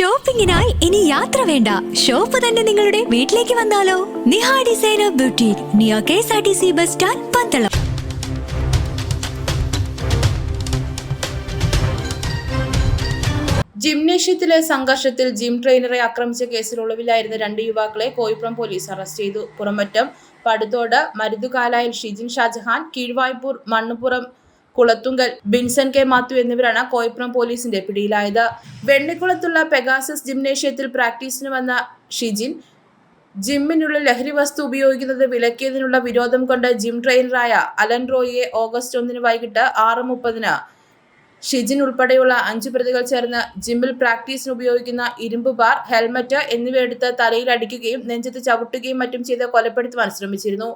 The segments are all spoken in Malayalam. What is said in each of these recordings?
ഷോപ്പിംഗിനായി ഇനി യാത്ര വേണ്ട. ഷോപ്പ് തന്നെ നിങ്ങളുടെ വീട്ടിലേക്ക് വന്നാലോ. Niha designer beauty neo K S R T C bus stand Pandalam. ജിംനേഷ്യത്തിലെ സംഘർഷത്തിൽ ജിം ട്രെയിനറെ ആക്രമിച്ച കേസിൽ ഒളിവിലായിരുന്ന രണ്ട് യുവാക്കളെ കോയിപ്പുറം പോലീസ് അറസ്റ്റ് ചെയ്തു. പുറമറ്റം പടുത്തോട് മരുതുകാലായിൽ ഷിജിൻ ഷാജഹാൻ കീഴ്വായ്പൂർ മണ്ണുപുറം കുളത്തുങ്കൽ ബിൻസൺ കെ മാത്യു എന്നിവരാണ് കോയപ്പുറം പോലീസിന്റെ പിടിയിലായത്. വെണ്ണിക്കുളത്തുള്ള പെഗാസസ് ജിംനേഷ്യത്തിൽ പ്രാക്ടീസിന് വന്ന ഷിജിൻ ജിമ്മിനുള്ള ലഹരി വസ്തു ഉപയോഗിക്കുന്നത് വിലക്കിയതിനുള്ള വിരോധം കൊണ്ട് ജിം ട്രെയിനറായ അലൻ റോയിയെ ഓഗസ്റ്റ് ഒന്നിന് വൈകിട്ട് ആറ് മുപ്പതിന് ഷിജിൻ ഉൾപ്പെടെയുള്ള അഞ്ചു പ്രതികൾ ചേർന്ന് ജിമ്മിൽ പ്രാക്ടീസിന് ഉപയോഗിക്കുന്ന ഇരുമ്പ് ബാർ ഹെൽമറ്റ് എന്നിവയെടുത്ത് തലയിൽ അടിക്കുകയും നെഞ്ചത്ത് ചവിട്ടുകയും മറ്റും ചെയ്ത് കൊലപ്പെടുത്തുവാൻ ശ്രമിച്ചിരുന്നു.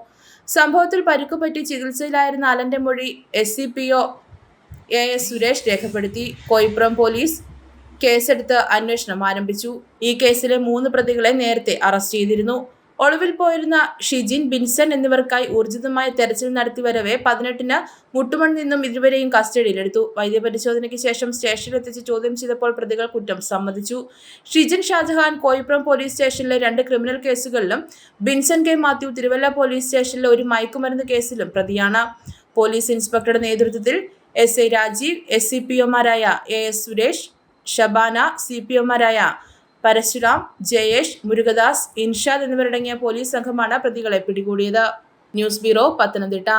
സംഭവത്തിൽ പരിക്കുപറ്റി ചികിത്സയിലായിരുന്ന അലന്റെ മൊഴി S C P O A S Suresh രേഖപ്പെടുത്തി. കോയിപ്പുറം പോലീസ് കേസെടുത്ത് അന്വേഷണം ആരംഭിച്ചു. ഈ കേസിലെ മൂന്ന് പ്രതികളെ നേരത്തെ അറസ്റ്റ് ചെയ്തിരുന്നു. ഒളിവിൽ പോയിരുന്ന ഷിജിൻ ബിൻസൺ എന്നിവർക്കായി ഊർജിതമായ തെരച്ചിൽ നടത്തി വരവേ പതിനെട്ടിന് മുട്ടുമൺ നിന്നും ഇരുവരെയും കസ്റ്റഡിയിലെടുത്തു. വൈദ്യപരിശോധനയ്ക്ക് ശേഷം സ്റ്റേഷനിൽ സ്റ്റേഷനിലെത്തിച്ച് ചോദ്യം ചെയ്തപ്പോൾ പ്രതികൾ കുറ്റം സമ്മതിച്ചു. ഷിജിൻ ഷാജഹാൻ കോയിപ്പുറം പോലീസ് സ്റ്റേഷനിലെ രണ്ട് ക്രിമിനൽ കേസുകളിലും Binson K Mathew Thiruvalla police സ്റ്റേഷനിലെ ഒരു മയക്കുമരുന്ന് കേസിലും പ്രതിയാണ്. പോലീസ് ഇൻസ്പെക്ടറുടെ നേതൃത്വത്തിൽ S A Rajeev S C P ഒമാരായ A S Suresh Shabana C P ഒമാരായ Parasuram Jayesh Murugadas Inshad എന്നിവരടങ്ങിയ പോലീസ് സംഘമാണ് പ്രതികളെ പിടികൂടിയത്. News bureau Pathanamthitta.